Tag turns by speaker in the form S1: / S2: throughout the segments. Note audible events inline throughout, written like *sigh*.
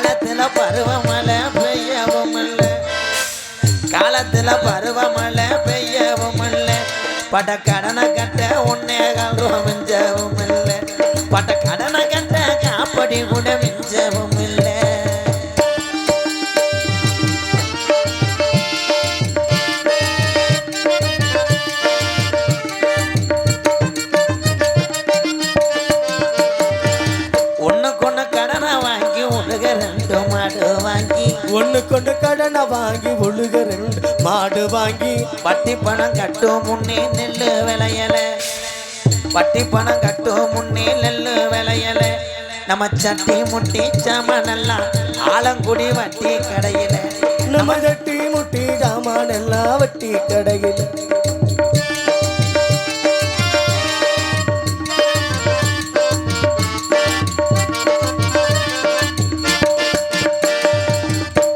S1: காலத்துல பருவமழை பெய்யவும் இல்ல. காலத்துல பருவமழை பெய்யவும் இல்ல. பட்ட கடனை கட்ட உன்னே காலம் மிஞ்சவும் இல்ல. பட்ட கடனை கட்ட காப்படி கூட வட்டி பணம் கட்டும் முன்னே நெல்லு விளையல. வட்டி பணம் கட்டும் முன்னே நெல்லு விளையல. நம்ம சட்டி முட்டி சாமானெல்லாம் ஆலங்குடி வட்டி கடையில.
S2: நம்ம தட்டி முட்டி ஜாமான் எல்லாம் வட்டி கடையில்.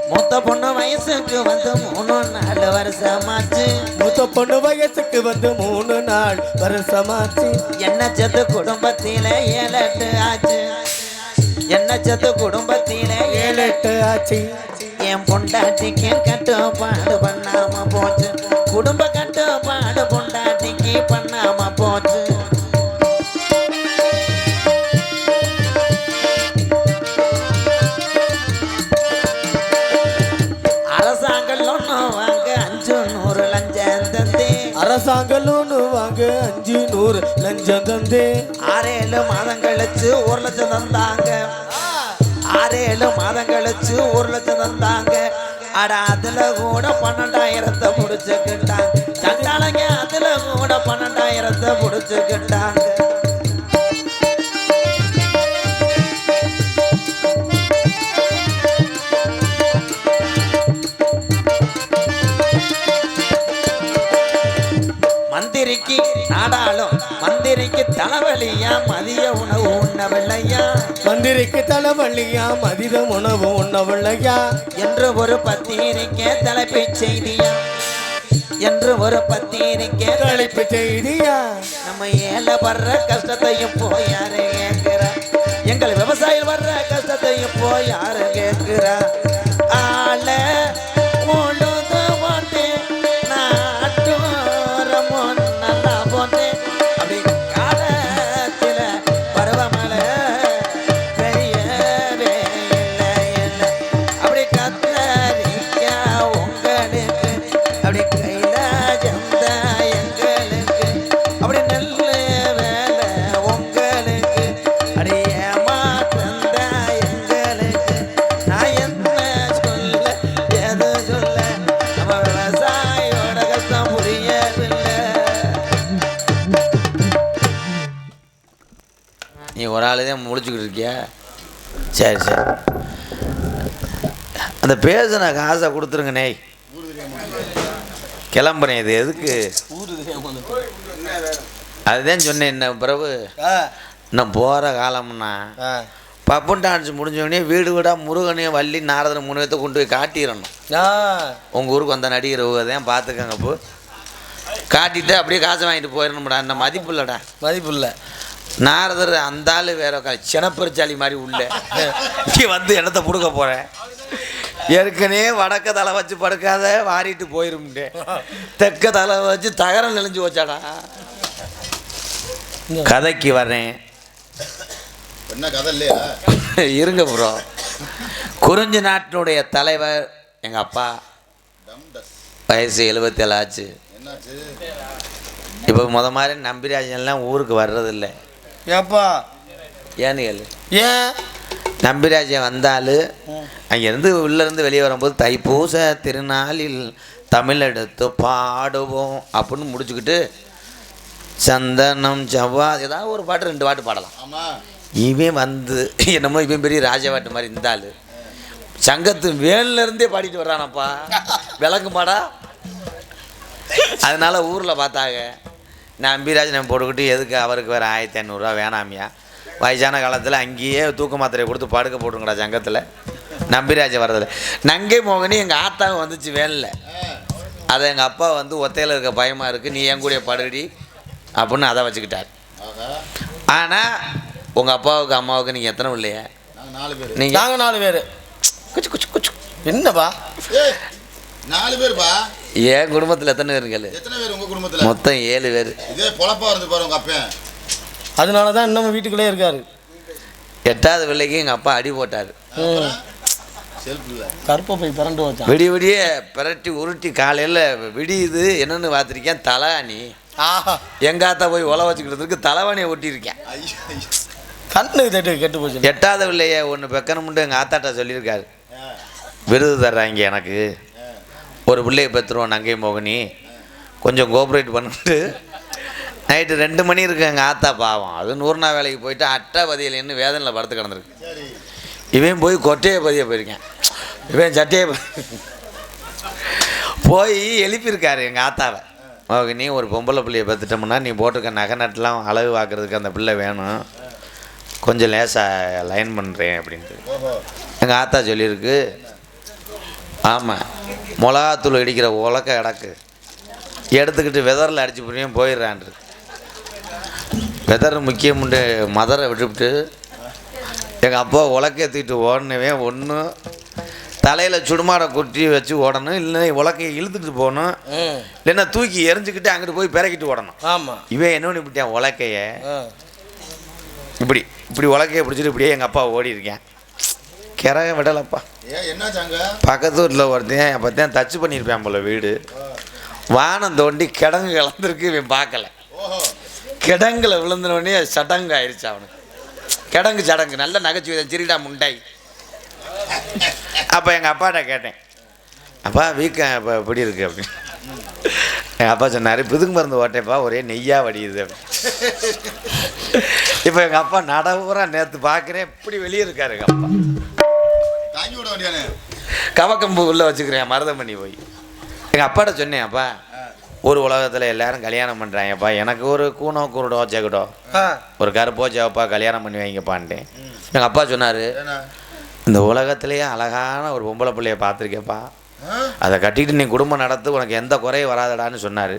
S1: மூத்த பொண்ணு வயசுக்கு வந்து மூணு நாலு வருஷமாச்சு.
S2: மூத்த பொண்ணு வயசுக்கு வந்து மூணு நாள். வருஷமாச்சு.
S1: என்ன சத்து குடும்பத்தில ஏழெட்டு ஆச்சு. என்ன சத்து குடும்பத்தில
S2: ஏழு ஆச்சு.
S1: என் பொண்டாட்டிக்கு கட்டுப்பாடு பண்ணாம போச்சு. குடும்ப கட்டுப்பாடு அஞ்சு நூறு லஞ்சம் தந்து. ஆறேழு மாதம் கழிச்சு ஒரு லட்சம் தந்தாங்க. ஆறேழு மாதம் கழிச்சு ஒரு லட்சம் தந்தாங்க. அட அதுல கூட பன்னெண்டாயிரத்தை முடிச்சுக்கிட்டாங்க சண்டாளங்க அதுல கூட பன்னெண்டாயிரத்தை முடிச்சுக்கிட்டாங்க தலைவலியா மதிய உணவு உண்ணவில்லையா?
S2: மந்திரிக்கு தலைவலியா மதித உணவு உண்ணவில்லையா?
S1: என்று ஒரு பத்திரிக்கை தலைப்புச் செய்தியா? என்று ஒரு பத்திரிக்கை
S2: தலைப்பு செய்தியா?
S1: நம்ம ஏழை வர்ற கஷ்டத்தையும் போய் யாரு கேட்கிறா? எங்கள் விவசாயிகள் வர்ற கஷ்டத்தையும் போய் யாரு கேட்கிறா? அந்த பேசின காசை கொடுத்துருங்க நெய் கிளம்புறேன் இது எதுக்கு? அதுதான் சொன்னேன் என்ன பிறகு இன்னும் போகிற காலம்னா பப்புன் டான்ஸ் முடிஞ்சோடனே வீடு வீடாக முருகனையும் வள்ளி நாரதன் மூணு பேர்த்த கொண்டு போய் காட்டிடணும். உங்கள் ஊருக்கு வந்த நடிகர் தான் பார்த்துக்கங்க இப்போ காட்டிட்டு அப்படியே காசை வாங்கிட்டு போயிடணும்டா அந்த மதிப்பு இல்லைடா.
S2: மதிப்புள்ள
S1: நாரதர் அந்த ஆள் வேற உட்காந்து சினப்பெருச்சாளி மாதிரி உள்ள. வந்து இடத்த கொடுக்க போகிறேன் ஏற்கனவே வடக்க தலை வச்சு படுக்காத வாரிட்டு போயிரும்டே தெற்க தலை வச்சு தகரம் நெளிஞ்சு வச்சாடா கதைக்கு வர்றேன்.
S3: என்ன கதை இல்லையா?
S1: இருங்க ப்ரோ குறிஞ்சி நாட்டினுடைய தலைவர் எங்கள் அப்பா. வயசு எழுபத்தேழு ஆச்சு.
S3: என்னாச்சு?
S1: இப்போ முத மாதிரி நம்பிராஜன்லாம் ஊருக்கு வர்றதில்லை.
S2: ஏப்பா.
S1: ஏன்னு கேளு.
S2: ஏன்?
S1: நம்பிராஜன் வந்தாலும் அங்கேருந்து உள்ளேருந்து வெளியே வரும்போது தைப்பூச திருநாளில் தமிழ் எடுத்து பாடுவோம் அப்படின்னு முடிச்சுக்கிட்டு சந்தனம் செவ்வா ஏதாவது ஒரு பாட்டு ரெண்டு பாட்டு பாடலாம். இவன் வந்து என்னமோ இவன் பெரிய ராஜபாட்டு மாதிரி இருந்தாள் சங்கத்து வேன்ல இருந்தே பாடிட்டு வர்றானப்பா. விளங்குமாடா அதனால ஊரில் பார்த்தாங்க. நான் அம்பிராஜனை போட்டுக்கிட்டு எதுக்கு அவருக்கு வேறு ஆயிரத்தி ஐநூறுரூவா வேணாமியா. வயசான காலத்தில் அங்கேயே தூக்க மாத்திரையை கொடுத்து படுக்க போட்டுங்கடா சங்கத்தில். நம்பிராஜன் வர்றதில்ல நங்கை மோகனி எங்கள் ஆத்தாவும் வந்துச்சு வேனில். அதை எங்கள் அப்பா வந்து ஒத்தையில் இருக்க பயமாக இருக்குது நீ என் கூடயே படுடி அப்படின்னு அதை வச்சுக்கிட்டார். ஆனால் உங்கள் அப்பாவுக்கு அம்மாவுக்கு நீங்கள் எத்தனை இல்லையா
S3: நாங்க நாலு பேர்.
S1: நீங்கள்
S2: நாங்க நாலு பேர்.
S4: குச்சு குச்சு குச்சு.
S2: என்னப்பா?
S3: நாலு பேருப்பா?
S4: என் குடும்பத்தில் எத்தனை பேர் கேளு
S3: எத்தனை பேர் உங்க குடும்பத்துல?
S4: மொத்தம் ஏழு பேர்.
S3: இதே பொழப்பா இருந்து பாரு உங்க அப்பன்
S2: அதனால தான் இன்னமும் வீட்டுக்குள்ளே இருக்காரு.
S4: எட்டாவது பிள்ளைக்கு எங்கள் அப்பா அடி போட்டார்.
S2: கருப்பை போய் பிறண்டு வச்சான்.
S4: விடிய விடிய பிரட்டி உருட்டி காலையில் விடியுது என்னன்னு பார்த்துருக்கேன் தலாணி
S2: ஆஹா.
S4: எங்கள் ஆத்தா போய் உழ வச்சுக்கிறதுக்கு தலைவாணியை ஒட்டியிருக்கேன்.
S2: கண்ணு தட்டு கெட்டு போச்சு.
S4: எட்டாவது பிள்ளைய ஒன்று பெக்கணும்னு எங்கள் ஆத்தாட்ட சொல்லியிருக்காரு. விருது தர்றாங்க எனக்கு. ஒரு பிள்ளைய பெற்றுருவோம் நங்கை மோகினி. கொஞ்சம் கோஆப்ரேட் பண்ணிட்டு நைட்டு ரெண்டு மணி இருக்கு எங்கள் ஆத்தா பாவம். அது நூறுனா வேலைக்கு போயிட்டு அட்டை இன்னும் வேதனையில் படுத்து கிடந்துருக்கு. இவன் போய் கொட்டையை பதிய போயிருக்கேன். இவன் சட்டையை ப- போய் எழுப்பியிருக்காரு எங்கள் ஆத்தாவை. மோகினி ஒரு பொம்பளை பிள்ளைய பார்த்துட்டோம்னா நீ போட்டிருக்க நகை நட்டுலாம் அளவு பார்க்குறதுக்கு அந்த பிள்ளை வேணும். கொஞ்சம் லேசாக லைன் பண்ணுறேன் அப்படின்ட்டு. எங்கள் ஆத்தா சொல்லியிருக்கு ஆமாம் மிளகாத்தூள் இடிக்கிற உலக்க கிடக்கு. எடுத்துக்கிட்டு வெதரில் அடிச்சு புரியும் போயிடுறான்ரு வெதர் முக்கியமுண்டு மதரை விட்டுவிட்டு எங்கள் அப்பா உலக்க ஏற்றிக்கிட்டு ஓடனவே ஒன்று தலையில் சுடுமாடை குட்டி வச்சு ஓடணும். இல்லைன்னா உலக்கையை இழுத்துக்கிட்டு போகணும். இல்லைன்னா தூக்கி எரிஞ்சுக்கிட்டு அங்கிட்டு போய் பிறக்கிட்டு ஓடணும்.
S2: ஆமாம்
S4: இவன் என்ன பண்ணிவிட்டான் உலக்கைய? இப்படி இப்படி உலக்கையை பிடிச்சிட்டு இப்படியே எங்கள் அப்பா ஓடி இருக்கேன். கிறக விடலப்பா. பக்கத்து வீட்டில் ஒருத்தன் அப்போ தான் டச் பண்ணியிருப்பேன் போல வீடு. வானம் தோண்டி கிடங்கு கலந்துருக்கு இவன் பார்க்கல.
S3: ஓஹோ.
S4: கிடங்குல விழுந்தனோடனே சடங்கு ஆயிடுச்சு அவனுக்கு. கிடங்கு சடங்கு நல்ல நகைச்சுவை சிரிடா முண்டாய் அப்போ எங்கள் அப்பாட்ட கேட்டேன் அப்பா வீக்கம் இப்போ எப்படி இருக்கு? அப்படின்னு. எங்கள் அப்பா சொன்னார் பிதுக்கு மருந்து ஓட்டேப்பா ஒரே நெய்யாக வடியுது. அப்படின்னு இப்போ எங்கள் அப்பா நடவுறா நேற்று பார்க்குறேன் இப்படி வெளியே இருக்காரு எங்கள் அப்பா.
S3: தாங்கி விட வேண்டியானே
S4: கவக்கம்பு உள்ளே வச்சுக்கிறேன் மருதமணி போய். எங்கள் அப்பாட்ட சொன்னேன் அப்பா ஒரு உலகத்தில் எல்லாரும் கல்யாணம் பண்ணுறாங்கப்பா எனக்கு ஒரு கூனோ குருடோ ஜெகடோ. ஒரு கருப்போ ஜெவப்பா கல்யாணம் பண்ணி வைங்கப்பான்ட்டேன் எங்கள் அப்பா சொன்னார் இந்த உலகத்திலேயே அழகான ஒரு பொம்பளை பிள்ளைய பார்த்துருக்கேப்பா? அதை கட்டிட்டு நீ குடும்பம் நடத்து உனக்கு எந்த குறையும் வராதடான்னு சொன்னார்.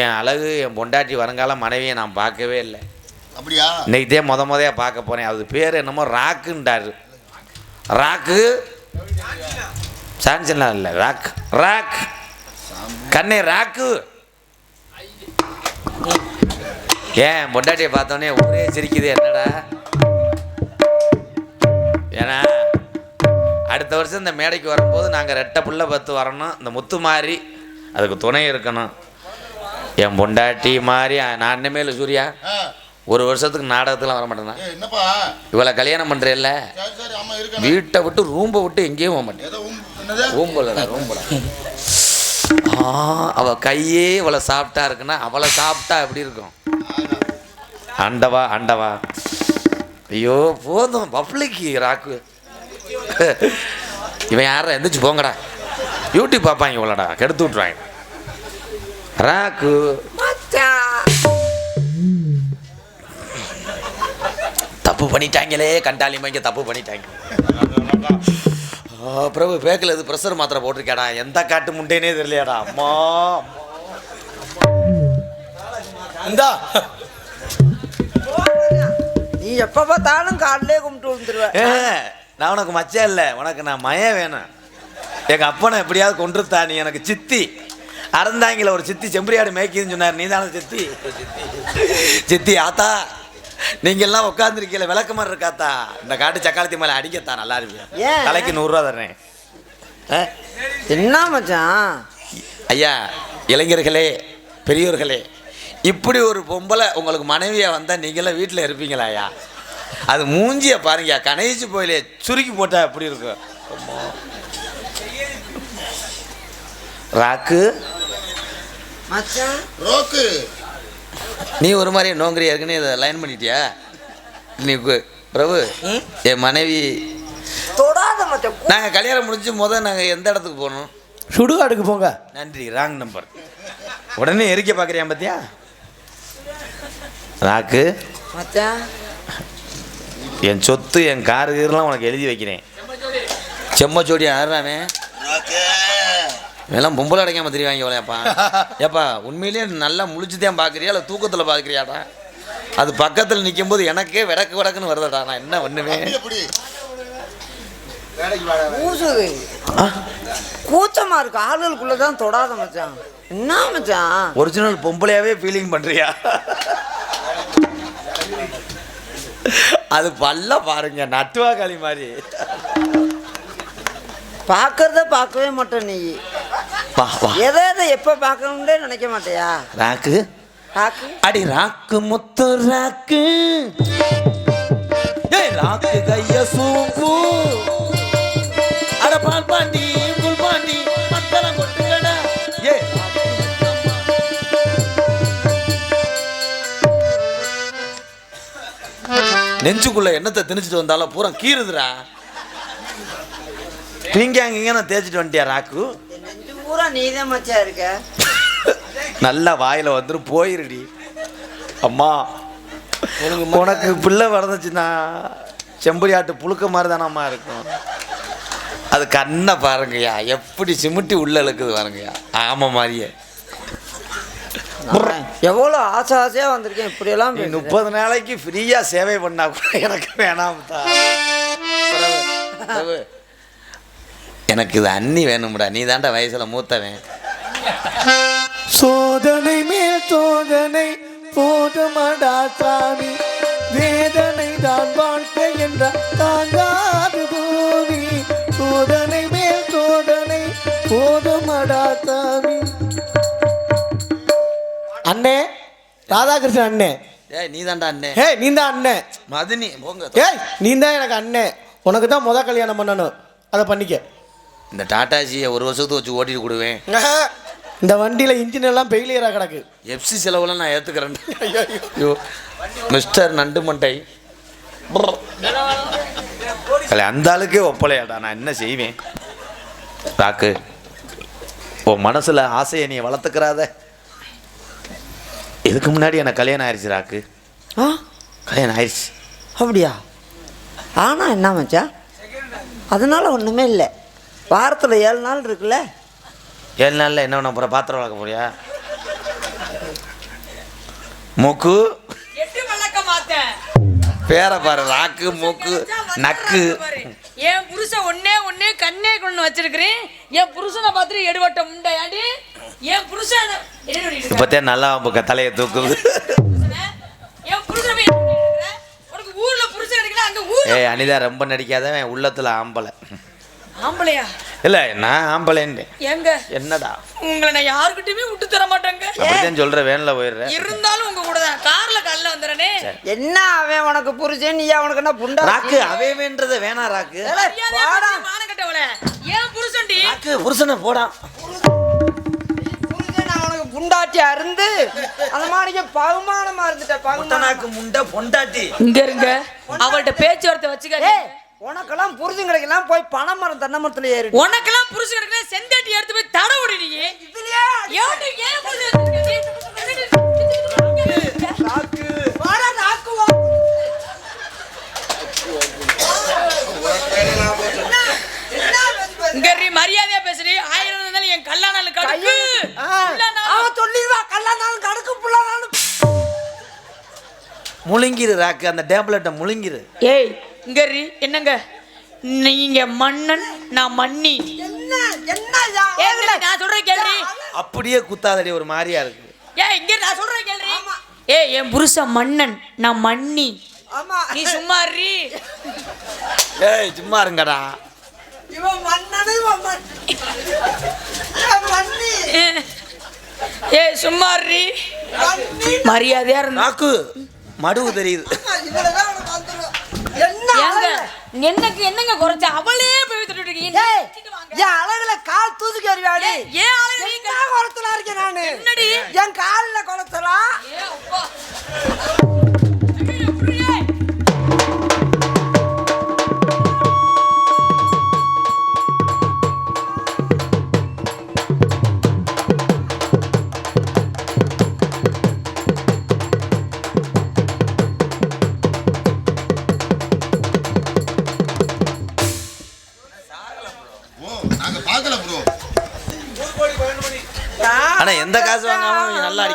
S4: என் அழகு என் பொண்டாட்டி வருங்கால மனைவியை நான் பார்க்கவே இல்லை.
S3: அப்படியா?
S4: இன்னைக்குதே முத முதையா பார்க்க போகிறேன் அது பேர் என்னமோ ராக்குன்றாரு. ராக்கு? சான்சன்லாம் இல்லை. ராக். ராக். கண்ணே ராக்கு. ஏன் பொண்டாட்டியை பார்த்தோன்னே ஒரே சிரிக்குது என்னடா? ஏன்னா அடுத்த வருஷம் இந்த மேடைக்கு வரும்போது நாங்கள் ரெட்டை புள்ள பத்து வரணும். இந்த முத்து மாதிரி அதுக்கு துணை இருக்கணும். என் பொண்டாட்டி மாதிரி நான் இனிமேல் சூர்யா.
S3: ஆ,
S4: ஒரு வருஷத்துக்கு நாடகத்துலாம் வர மாட்டேன்னா. இவளை கல்யாணம் பண்ணுறேல்ல வீட்டை விட்டு ரூம்பை விட்டு எங்கேயும் போக மாட்டேன்.
S3: உம் என்னது?
S4: ஆ அவ கையே இவளை சாப்பிட்டா இருக்குன்னா அவளை சாப்பிட்டா எப்படி இருக்கும்? அண்டவா அண்டவா ஐயோ போதும் பப்ளிக்கு ராக்கு. இவன் யார எந்திரிச்சு போங்கடா. யூடியூப் பார்ப்பாங்க இவ்வளோடா கெடுத்து விட்ருவாங்க ராக்கு. தப்பு பண்ணிட்டாங்களே கண்டாலி மங்க தப்பு பண்ணிட்டாங்க. பிரபு பேக்கில் இது ப்ரெஷர் மாத்திரை போட்டிருக்கேடா எந்த காட்டு முண்டேனே தெரியலையாடா? அம்மா
S2: இந்தா.
S5: நீ எப்ப பார்த்தாலும் காலையிலே கும்பிட்டு வந்துருவ.
S4: ஏ, நான் உனக்கு மச்சான் இல்லை. உனக்கு நான் மயம் வேணும். எங்கள் அப்பனை எப்படியாவது கொண்டுருத்தா நீ எனக்கு சித்தி. அறந்தாங்கில ஒரு சித்தி செம்பரியாடு மேய்க்குதுன்னு சொன்னார். நீ தானே சித்தி. சித்தி ஆத்தா. நீங்க எல்லாம் உட்காந்துருக்கீல விளக்கு மாதிரி இருக்காத்தா? இந்த காட்டு சக்காலத்தி மேலே அடிக்கத்தா நல்லா இருப்பீங்க
S5: ஏன்?
S4: தலைக்கு நூறுரூவா தர்றேன். ஆ?
S5: என்ன மச்சான்?
S4: ஐயா இளைஞர்களே பெரியோர்களே இப்படி ஒரு பொம்பளை உங்களுக்கு மனைவியாக வந்தால் நீங்களாம் வீட்டில் இருப்பீங்களா ஐயா? அது மூஞ்சிய பாருங்க கணேசி போயிலே சுருக்கி போட்டா எப்படி இருக்கும். ராக்கு?
S5: மச்சான்
S3: ரோக்கு.
S4: நீ ஒரு மாதிரி நோங்கிரி ஏற்கனவே இதை லைன் பண்ணிட்டியா? நீ கு- பிரபு என் மனைவி
S5: தொடாத மச்சான்
S4: நாங்கள் கல்யாணம் முடிஞ்சு முதல் நாங்கள் எந்த இடத்துக்கு போகணும்?
S2: சுடுகாடுக்கு போங்க.
S4: நன்றி ராங் நம்பர் உடனே எரிக்க பார்க்குறியா பார்த்தியா ராக்கு.
S5: மச்சான்.
S4: என் சொத்து என் காரு உனக்கு எழுதி வைக்கிறேன். செம்மச்சோடி ஆடுறானே. இதெல்லாம் பொம்பளை அடைக்காம தெரியுவாங்க இவளையாப்பா. *laughs* ஏப்பா உண்மையிலேயே நல்லா முழிச்சு தான் பார்க்குறியா? இல்லை தூக்கத்தில் பார்க்குறியாடா? அது பக்கத்தில் நிற்கும்போது எனக்கே விடக்கு விடக்குன்னு வருதடா. நான் என்ன
S5: கூசுது கூச்சமா இருக்கு. ஆளுகளுக்குள்ள தான் தொடாத மச்சான். என்ன மச்சான்?
S4: ஒரிஜினல் பொம்பளையாவே ஃபீலிங் பண்றியா? அது பல்ல பாருங்க நட்டுவா களி மாதிரி.
S5: பார்க்கறத பார்க்கவே மாட்டேன் நீ.
S4: வா வா.
S5: எதை எதை எப்போ பார்க்கணும்னே நினைக்க மாட்டியா?
S4: ராக்கு.
S5: பாக்கு
S4: அடி ராக்கு முத்து ராக்கு. ஏய் ராக்கு கைய சூம்பு அட பால் பாண்டி குல் பாண்டி மத்தல கொட்டுங்கடா ஏய் நெஞ்சுக்குள்ள என்னத்தை திணிச்சிட்டு வந்தாலும் பூரா கீறுதுடா. பீங்காங்க நான் தேய்ச்சிட்டு வந்துட்டியா ராக்கு?
S5: பூரா நீதான் மச்சான் இருக்க.
S4: நல்லா வாயில வந்துட்டு போயிருடி. அம்மா உனக்கு பிள்ளை வளர்ந்துச்சுன்னா செம்பரியாட்டு புழுக்க மாதிரி தானம்மா இருக்கும். அது கண்ணை பாருங்கய்யா எப்படி சிமிட்டி உள்ள இழுக்குது பாருங்கய்யா. ஆமாம் மாதிரியே.
S5: எவ்வளோ ஆசை ஆசையாக வந்திருக்கேன் இப்படியெல்லாம்
S4: நீ. முப்பது நாளைக்கு ஃப்ரீயாக சேவை பண்ணா கூட எனக்கு வேணாம் எனக்கு இது அண்ணி வேணும்டா. நீ தாண்டா வயசில் மூத்தவன்.
S2: சோதனை மேல் சோதனை போதுமடா சாமி. வேதனை தான் வாழ்க்கை என்ற தாங்காது பூமி சோதனை மேல் சோதனை போதுமடா சாமி. அண்ணே ராதாகிருஷ்ணன் அண்ணே.
S4: ஏய் நீ தாண்டா அண்ணே.
S2: ஹே நீ தான் அண்ணே.
S4: மதினி போங்க.
S2: ஏய் நீ தான் எனக்கு அண்ணே. உனக்கு தான் முத கல்யாணம் பண்ணணும். அதை பண்ணிக்க.
S4: இந்த டாட்டாஜியை ஒரு வருஷத்துக்கு வச்சு ஓட்டிட்டு கொடுவேன்
S2: இந்த வண்டியில் இன்ஜின் எல்லாம் ஃபெயிலியராக கிடக்கு.
S4: எஃப்சி செலவுலாம் நான் ஏற்றுக்கிறேன் ஐயோ. மிஸ்டர் நண்டு மண்டை அல்ல, அந்த ஆளுக்கே ஒப்பலையாடா நான் என்ன செய்வேன்? ராக்கு உன் மனசில் ஆசையை நீ வளர்த்துக்கிறாத. இதுக்கு முன்னாடி எனக்கு கல்யாணம் ஆயிடுச்சு ராக்கு?
S5: ஆ?
S4: கல்யாணம் ஆயிடுச்சு
S5: அப்படியா? ஆனால் என்ன மச்சான்? அதனால ஒன்றுமே இல்லை. வாரத்தில் ஏழு நாள் இருக்குல்ல?
S4: ஏழு நாளில் என்ன பண்ண போகிற பாத்திரம் வளர்க்க போறியா? மூக்கு. பேரை பாரு ராக்கு மூக்கு நக்கு.
S6: என் புருஷன் ஒன்னே ஒன்னே கண்ணே கொண்டு வச்சிருக்கிறேன். என் புருஷனை பார்த்துட்டு எடுவட்ட முண்டையாடி என் புருஷன் என்ன பண்ணிட்டு இருக்க?
S4: இப்போத்தே நல்லா உங்க தலையை தூக்குது?
S6: என் புருஷனை? உனக்கு ஊர்ல அங்க
S4: ஏய் அனிதா ரொம்ப நடிக்காதவன் உள்ளத்துல ஆம்பளை.
S6: ஆம்பளையா?
S4: இல்லை நான் ஆம்பளைன்னு
S6: எங்க
S4: என்னடா?
S6: உங்களை நான் யாருக்கிட்டயுமே விட்டு தர மாட்டேங்க.
S4: அப்படிதான் சொல்ற வேனில் போயிடுறேன்
S6: இருந்தாலும் உங்க கூட தான். கார்ல காலைல வந்துடுறேனே.
S5: என்ன அவன் உனக்கு புரிச்சேன் நீ அவனுக்கு என்ன புண்டா
S4: ராக்கு அவேவேன்றத வேணா ராக்கு.
S6: மானக்கட்டவள ஏன் புருஷன்டி?
S4: ராக்கு புருஷனை போடா.
S5: புண்டாட்டி அருந்து அந்த மாதிரி பகுமானமா இருந்துட்ட பகுமானம்.
S4: முட்டனாக்கு முண்டை பொண்டாட்டி.
S6: இங்க இருங்க. அவள்கிட்ட பேச்சுவார்த்தை வச்சுக்க
S5: உனக்கெல்லாம் புரிஞ்சு கிடைக்கலாம் போய் பனை மரம் தென்னை மரத்துல ஏறி
S6: உனக்கெல்லாம் புருஷன் கிடைக்கல செந்தட்டி எடுத்து போய் தட விடு நீ
S5: இதுலயே
S6: ஏன் நீ? மரியாதையா பேசுறி ஆயிரம் இருந்தாலும் என் கல்யாணம் கடுக்கு.
S5: அவன் சொல்லிடுவா கல்லானாலும் கடுக்கு புள்ளானாலும்
S4: முழுங்கிரு ராக்கு அந்த டேப்லெட்டை முழுங்கிரு.
S6: ஏய் இங்க ரீ என்னங்க? நீங்க மன்னன் நான் மன்னி. நான் சொல்றேன் கேள்வி
S4: அப்படியே குத்தாதடி ஒரு மாதிரியா இருக்கு.
S6: ஏய் இங்க நான் சொல்றேன் கேள்வி ஏய் என் புருஷன் மன்னன் நான் மன்னி.
S5: ஆமா.
S6: நீ சும்மா ரீ
S4: ஏய் சும்மா இருங்கடா.
S5: இவன் மன்னனு மன்னி.
S6: ஏய் சும்மா மரியாதையா இருந்தா
S4: ராக்கு மடுவு தெரியுது.
S6: என்னக்கு என்னங்க குறைச்ச? அவளே போய்
S5: ஏய், என் அழகுல கால் தூக்கி அறிவாடி
S6: ஏன் அழகு
S5: குளத்துல இருக்கேன் நானு? என் கால்ல குளத்தலா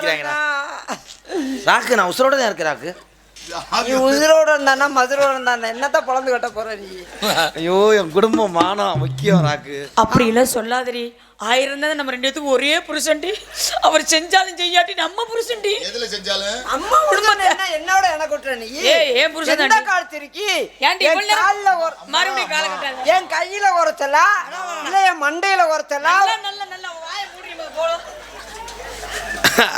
S5: *laughs*
S4: ராக்கு நான் உசுரோட தான் இருக்கு ராக்கு.
S5: நீ இருந்தானா மதுரோட இருந்தானா? என்னத்தான் பொழந்து கட்ட போற நீ? *laughs*
S7: ஐயோ என் குடும்பம் மானம் முக்கியம் ராக்கு.
S6: அப்படி எல்லாம் சொல்லாதடி. ஆயிரம் தான் நம்ம ரெண்டு பேத்துக்கும் ஒரே புருஷன்டி. அவர் செஞ்சாலும் செய்யாட்டி நம்ம புருஷன்டி.
S3: எதுல செஞ்சாலும்?
S5: அம்மா குடும்பம் என்ன? என்னோட எனக்கு விட்டுற நீ?
S6: ஏய், என் புருஷன்
S5: எந்த
S6: தாண்டி.
S5: காலத்து இருக்கி
S6: ஏன்டி
S5: என்
S6: இவ்வளவு
S5: கால்ல ஒரு
S6: மறுபடியும் காலை கட்டாத.
S5: என் கையில உரைச்சலா இல்ல என் மண்டையில உரைச்சலா
S6: நல்ல நல்ல நல்ல வாயை மூடி போடும்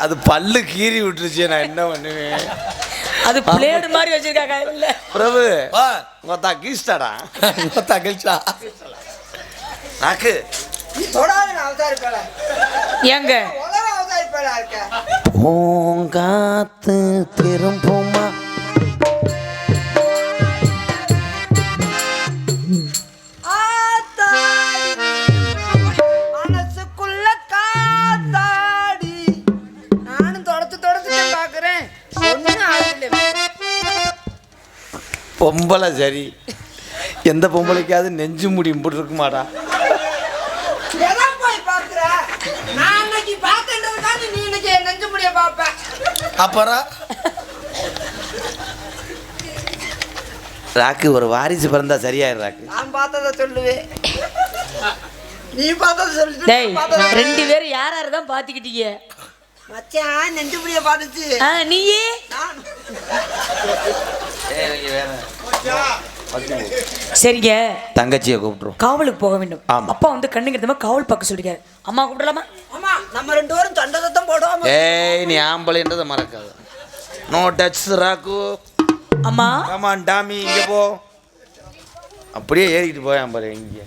S7: அது பல்லு கீறி விட்டுருச்சு நான் என்ன பண்ணுவேன்?
S6: அது பிளேடு மாதிரி வச்சிருக்கா கையில
S7: பிரபு உங்கத்தா கீஸ்டாடா
S2: தகிழ்ச்சா
S7: ராக்கு.
S5: நீ தொடாத நான் அவதாரிப்பேல
S6: ஏங்க?
S5: உலக அவதாரிப்பேலா இருக்க
S7: பூங்காத்து திரும்புமா? பொம்பளை சரி. எந்த பொம்பளைக்காவது நெஞ்சு முடி இருக்குமாடா
S5: எதை போய் பாக்குற நான் அன்னைக்கு பார்த்தேன்றதுக்காக நீ இன்னைக்கு என் நெஞ்சு முடிய பாப்ப
S2: அப்புறம்
S7: ராக்கு ஒரு வாரிசு பிறந்தா சரியாயிரு ராக்கு.
S5: நான் பார்த்ததை சொல்லுவேன். நீ பார்த்ததை சொல்லு.
S6: ரெண்டு பேரும் யார் யார் தான் பாத்துக்கிட்டீங்க
S5: மச்சான் நெஞ்சு முடிய பார்த்துச்சு.
S6: ஆ, நீயே?
S5: நான்
S6: சரிங்க.
S7: தங்கச்சியை கூப்பிட்டுரும்
S6: காவலுக்கு போக வேண்டும். அப்பா வந்து கண்ணுங்கிறத காவல் பார்க்க சொல்லிருக்காரு அம்மா கூப்பிடலாமா?
S5: ஆமா நம்ம ரெண்டு பேரும் சத்தம் போடுவோம்.
S7: ஏய் நீ ஆம்பளைன்றதை மறக்காத. நோ டச் ராக்கு
S6: அம்மா.
S7: கமான் டாமி இங்க போ. அப்படியே ஏறிக்கிட்டு போயான் பாரு இங்க.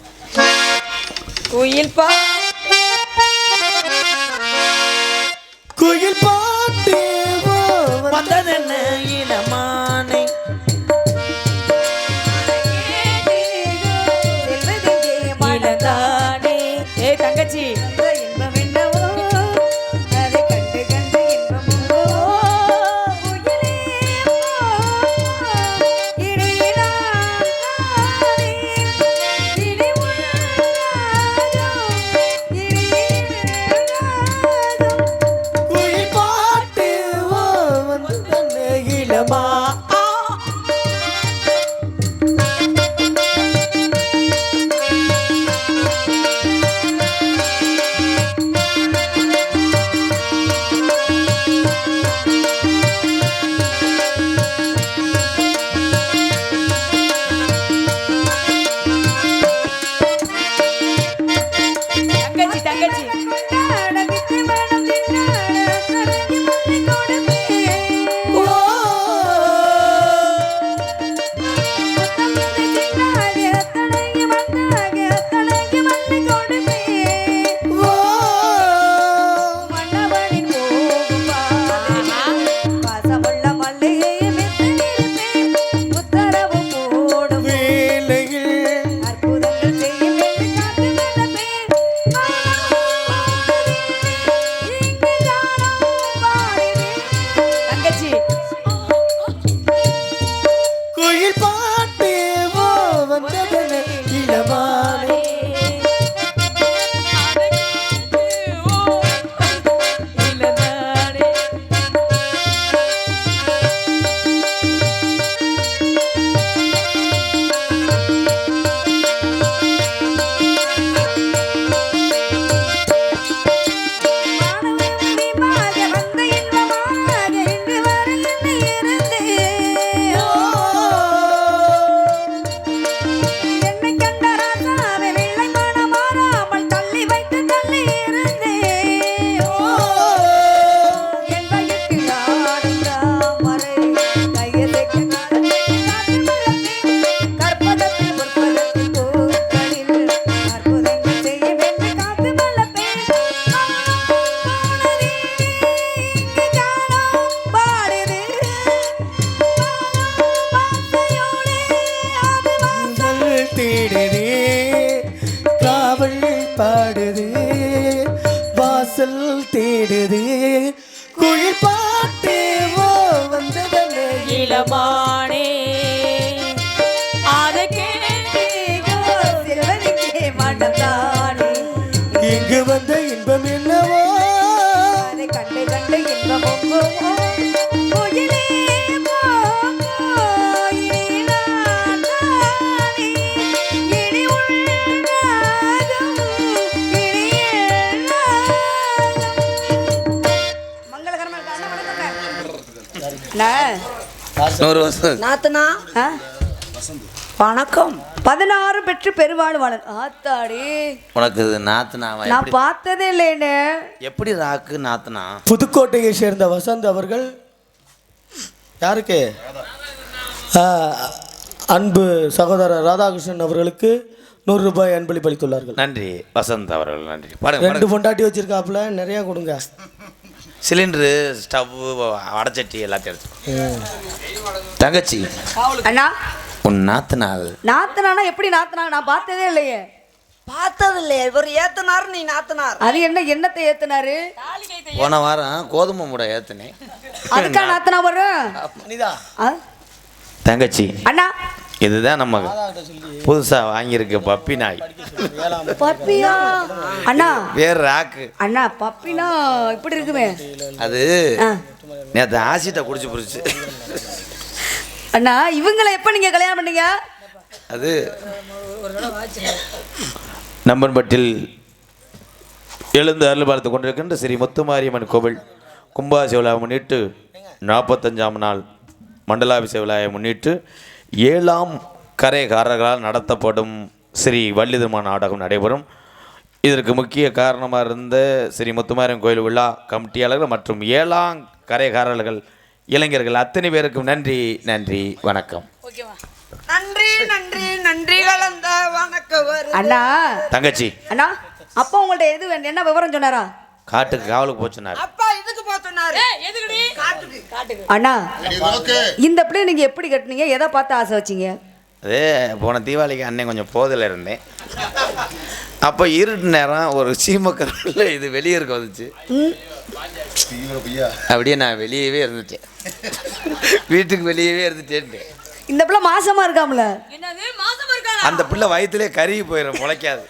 S6: குயில் பா
S2: குயில் பாட்டு
S7: வந்ததென்ன இளமானை Bao
S4: நூறு வருஷம்
S5: நாத்தனா? வணக்கம்.
S7: பதினாறு பெற்று பெருவாழ் வாழ ஆத்தாடி.
S4: உனக்கு இது நாத்துனாவா?
S7: நான் பார்த்ததே இல்லைன்னு
S4: எப்படி ராக்கு நாத்துனா?
S2: புதுக்கோட்டையை சேர்ந்த வசந்த் அவர்கள் யாருக்கு? ஆ, அன்பு சகோதரர் ராதாகிருஷ்ணன் அவர்களுக்கு நூறு ரூபாய் அன்பளிப்பு அளித்துள்ளார்கள்.
S4: நன்றி. வசந்த் அவர்கள் நன்றி. பாருங்க
S2: ரெண்டு
S4: பாருங்க.
S2: பொண்டாட்டி வச்சிருக்காப்புல நிறைய கொடுங்க.
S4: சிலிண்டரு ஸ்டவ் வடச்சட்டி எல்லாத்தையும் எடுத்து தங்கச்சி.
S7: அண்ணா.
S4: உன் நாத்தனாள்
S7: நாத்தனானா எப்படி நாத்தனாங்க நான் பார்த்ததே இல்லையே.
S5: பார்த்தது இல்லையே இவர் ஏத்தனார் நீ நாத்தனார்.
S7: அது என்ன எண்ணத்தை ஏத்துனாரு?
S4: போன வாரம் கோதுமை முடை ஏத்துனேன்.
S7: அதுக்கா நாத்தனா வரும்?
S4: தங்கச்சி.
S7: அண்ணா.
S4: இதுதான் நம்ம புதுசா வாங்கியிருக்க பப்பி நாய்.
S7: பப்பியா? அண்ணா.
S4: பேர் ராக்கு
S7: அண்ணா பப்பினா இப்படி இருக்குமே?
S4: அது. நேற்று ஆசிட்டை குடிச்சு புடிச்சு.
S7: அண்ணா இவங்களை எப்ப நீங்க கல்யாணம் பண்ணீங்க?
S4: அது நம்பன்பட்டில் எழுந்து அருள் பார்த்து கொண்டிருக்கின்ற ஸ்ரீ முத்துமாரியம்மன் கோவில் கும்பாசி விழாவை முன்னிட்டு நாற்பத்தஞ்சாம் நாள் மண்டலாபிஷேக விழாவை முன்னிட்டு ஏழாம் கரைகாரர்களால் நடத்தப்படும் ஸ்ரீ வள்ளிதர்மா நாடகம் நடைபெறும். இதற்கு முக்கிய காரணமாக இருந்த ஸ்ரீ முத்துமாரியம்மன் கோயில் விழா கமிட்டியாளர்கள் மற்றும் ஏழாம் கரைகாரர்கள் இளைஞர்கள் அத்தனை பேருக்கும் நன்றி நன்றி வணக்கம்.
S6: ஓகேவா
S5: நன்றி நன்றி நன்றி கலந்த வணக்கம்
S7: அண்ணா.
S4: தங்கச்சி.
S7: அண்ணா அப்பா உங்கள்ட்ட எது வேணும்? என்ன விவரம் சொன்னாரா?
S4: காட்டுக்கு காவலுக்கு போச்சுனார்
S5: அப்பா இதுக்கு
S6: எதுக்குடி? காட்டுக்கு. காட்டுக்கு.
S7: அண்ணா இந்த பிள்ளை நீங்க எப்படி கட்டுனீங்க? எதை பார்த்து ஆசை வச்சீங்க?
S4: அதே போன தீபாவளிக்கு அன்னை கொஞ்சம் போதில் இருந்தேன். அப்போ இருட்டு நேரம் ஒரு சீமக்கரில் இது வெளியே இருக்க வந்துச்சு. அப்படியே நான் வெளியவே இருந்துட்டேன். வீட்டுக்கு வெளியவே இருந்துட்டேன்ட்டு.
S7: இந்த பிள்ளை மாசமா இருக்காம்ல?
S6: என்னது? மாசமா இருக்காளா?
S4: அந்த பிள்ளை வயிற்றுலேயே கருகி போயிடும் முளைக்காது.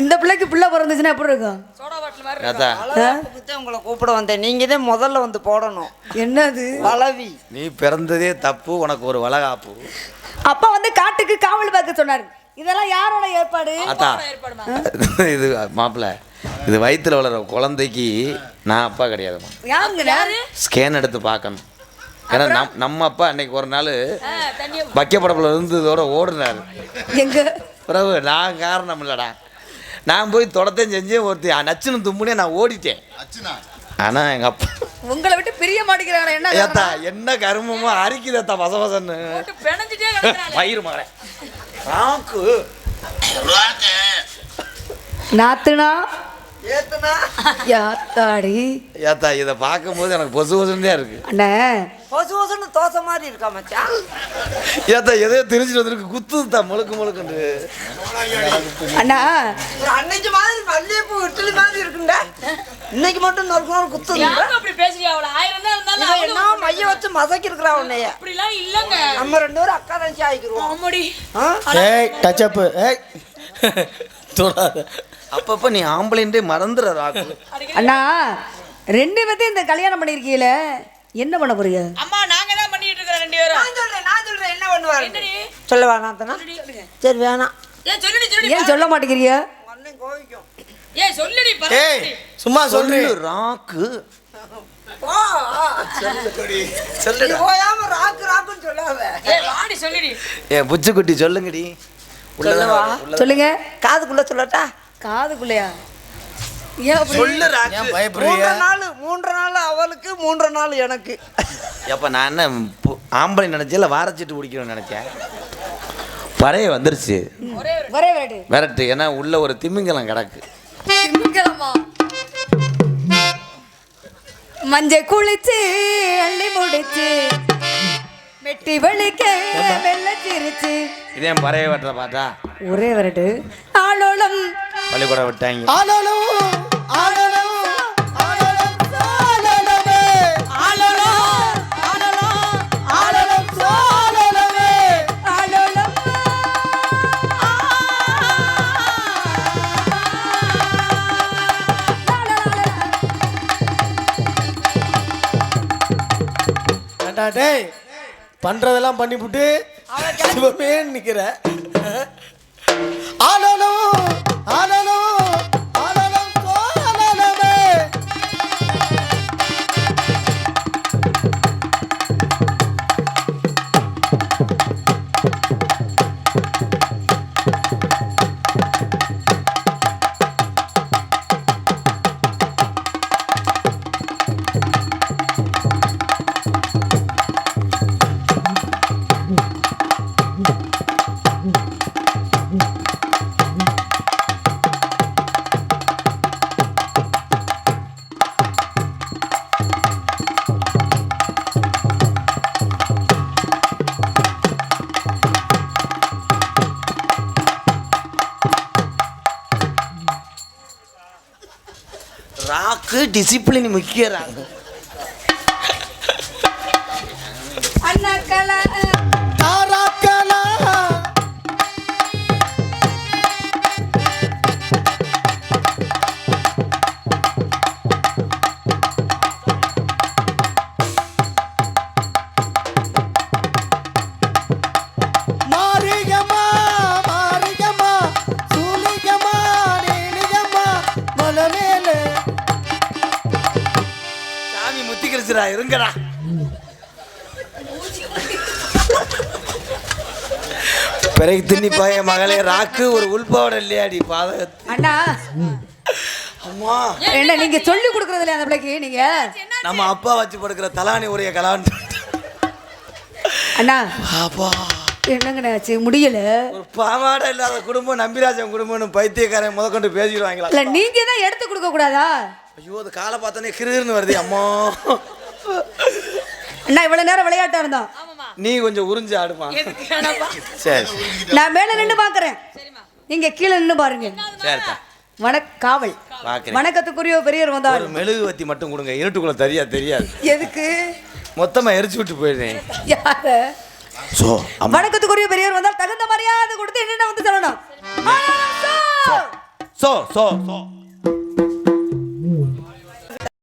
S7: இந்த பிள்ளைக்கு பிள்ளை பிறந்துச்சுன்னா எப்படி இருக்கும்?
S6: சோடா பாட்டில் மாதிரி
S4: தாத்தா
S5: தான் உங்களை கூப்பிட வந்தேன். நீங்க தான் முதல்ல வந்து போடணும்.
S7: என்னது?
S5: பலவி
S4: நீ பிறந்ததே தப்பு உனக்கு ஒரு வளகாப்பு.
S7: அப்பா வந்து காட்டுக்கு காவல் பார்க்க சொன்னாரு. இதெல்லாம் யாரோட ஏற்பாடு? *laughs*
S4: இது மாப்பிள்ள இது வயிற்றுல வளர குழந்தைக்கு நான் அப்பா கிடையாதும்மா.
S7: யாருங்க
S4: ஸ்கேன் எடுத்து பார்க்கணும். ஏன்னா நம் நம்ம அப்பா அன்னைக்கு ஒரு நாள் வைக்கப்படப்பில் இருந்ததோட ஓடுனாரு.
S7: எங்க?
S4: பிறகு நான் காரணம் இல்லைடா. நான் போய் தொடத்தையும் செஞ்சு ஒருத்தி நச்சுன்னு தும்முனே நான் ஓடிட்டேன்.
S3: அச்சுனா
S4: ஆனால் எங்கள் அப்பா
S7: உங்களை விட்டு பிரிய மாட்டேங்கிறாங்க என்ன
S4: ஏத்தா என்ன கருமமோ அரிக்குதேத்தா பச பசன்னு
S6: போட்டு பிணைஞ்சிட்டே கிடக்குறாளே.
S4: பயிர் மகனே ராக்கு.
S3: ரோக்கு.
S7: நாத்துனா யாத்தாடி.
S4: ஏத்தா இதை பார்க்கும்போது எனக்கு பொசு பொசுன்னு இருக்கு.
S7: அண்ணே.
S5: பொசு பொசுன்னு தோசை மாதிரி இருக்கா மச்சான்?
S4: ஏத்தா எதையோ தெரிஞ்சுட்டு வந்திருக்கு. குத்துதா முழுக்கு முழுக்குண்டு
S7: அண்ணா.
S5: அன்னைக்கு மாதிரி மல்லிகைப்பூ இட்லி மாதிரி இருக்குண்டா. இன்னைக்கு மட்டும் நொறுக்கு குத்துங்க
S6: யாரும் அப்படி பேசுறியா அவளை ஆயிரம் தான் இருந்தாலும்
S5: என்ன மைய வச்சு மசக்கி இருக்கிறா உன்னைய
S6: அப்படிலாம் இல்லைங்க.
S5: நம்ம ரெண்டு பேரும் அக்கா தங்கச்சி ஆகிக்கிறோம்
S6: ஆமாடி.
S2: ஏய் டச்சப்பு ஏய். தொடாத
S4: அப்பப்போ நீ ஆம்பளைன்ட்டே மறந்துடுற ராக்கு
S7: அண்ணா ரெண்டு பேர்த்தையும் இந்த கல்யாணம் பண்ணிருக்கீல என்ன பண்ண போறீங்க?
S6: அம்மா நாங்க தான் பண்ணிட்டு இருக்கிறோம் ரெண்டு பேரும்.
S5: நான் சொல்றேன் நான் சொல்றேன் என்ன பண்ணுவாரு? சொல்ல வேணாத்தனா சரி வேணாம்.
S6: ஏன் சொல்லுடி சொல்லுடி.
S7: ஏன் சொல்ல மாட்டேங்கிறீங்க?
S5: அண்ணன் கோவிக்கும்.
S6: ஏய் சொல்லுடி
S2: சும்மா
S4: சொல்லு ராக்கு.
S5: போ நீ போயாம ராக்கு ராக்குன்னு சொல்லாத.
S6: ஏய் வாடி சொல்லுடி.
S4: ஏ புச்சுக்குட்டி சொல்லுங்கடி.
S5: சொல்லவா?
S7: சொல்லுங்க.
S5: காதுக்குள்ள சொல்லட்டா?
S7: காதுக்குள்ளையா?
S5: மூன்று நாள் மூன்று நாள் அவளுக்கு மூன்று நாள் எனக்கு.
S4: எப்போ நான் என்ன ஆம்பளை நினச்சேன் இல்லை வாரச்சிட்டு குடிக்கணும்னு நினச்சேன்? பறைய வந்துருச்சு. விரட்டு. ஏன்னா உள்ள ஒரு திமிங்கலம் கிடக்கு.
S7: திங்களமா மஞ்ச குளிச்சு அள்ளி முடிச்சு வெட்டி வலிக்க வெள்ள சிரிச்சு.
S4: இதே பறைய வெட்டுற பார்த்தா?
S7: ஒரே வரட்டு. ஆளோளம்.
S4: பள்ளிக்கூடம் விட்டாங்க.
S7: ஆளோளம் ஆளோளம்
S2: டேய் பண்றதெல்லாம் பண்ணிவிட்டு சிவமே நிக்கிற. ஆனாலும் ஆனாலும் ஆனாலும்
S4: டிசிப்ளின் முக்கியறாங்க பிறகு தின்னி பாய மகளே ராக்கு ஒரு உள்பாவோட இல்லையாடி பாதகத்து.
S7: அண்ணா.
S4: அம்மா.
S7: என்ன நீங்க சொல்லி கொடுக்கறது இல்லையா அந்த பிள்ளைக்கு நீங்க?
S4: நம்ம அப்பா வச்சு படுக்கிற தலானி உடைய கலான்னு
S7: அண்ணா.
S4: அப்பா
S7: என்னங்கண்ணா ஆச்சு? முடியல.
S4: பாவாடை இல்லாத குடும்பம் நம்பிராஜன் குடும்பம்னு பைத்தியக்காரன் முதற்கொண்டு பேசிடுவாங்களா?
S7: இல்ல நீங்க தான் எடுத்து கொடுக்க கூடாதா?
S4: ஐயோ அது காலை பார்த்தோன்னே கிருன்னு வருது அம்மா.
S7: அண்ணா இவ்வளவு நேரம் விளையாட்டா இருந்தோம்
S4: நீ கொஞ்சம் உறிஞ்சு ஆடுமா? சரி.
S7: நான் மேல நின்னு பாக்குறேன். நீங்க கீழே நின்னு பாருங்க.
S4: சரிதா
S7: வணக் காவல்.
S4: பார்க்கிறேன்.
S7: வணக்கத்துக்குரிய பெரியவர் வந்தார்.
S4: ஒரு மெழுகுவத்தி மட்டும் கொடுங்க. இருட்டுக்குள்ள தெரியா தெரியாது.
S7: எதுக்கு?
S4: மொத்தமா எரிச்சு விட்டு போயிடுறேன்.
S7: யாரு?
S4: சோ
S7: வணக்கத்துக்குரிய பெரியவர் வந்தால் தகுந்த மரியாதை கொடுத்து என்னென்ன வந்து சொல்லணும்?
S4: So so so.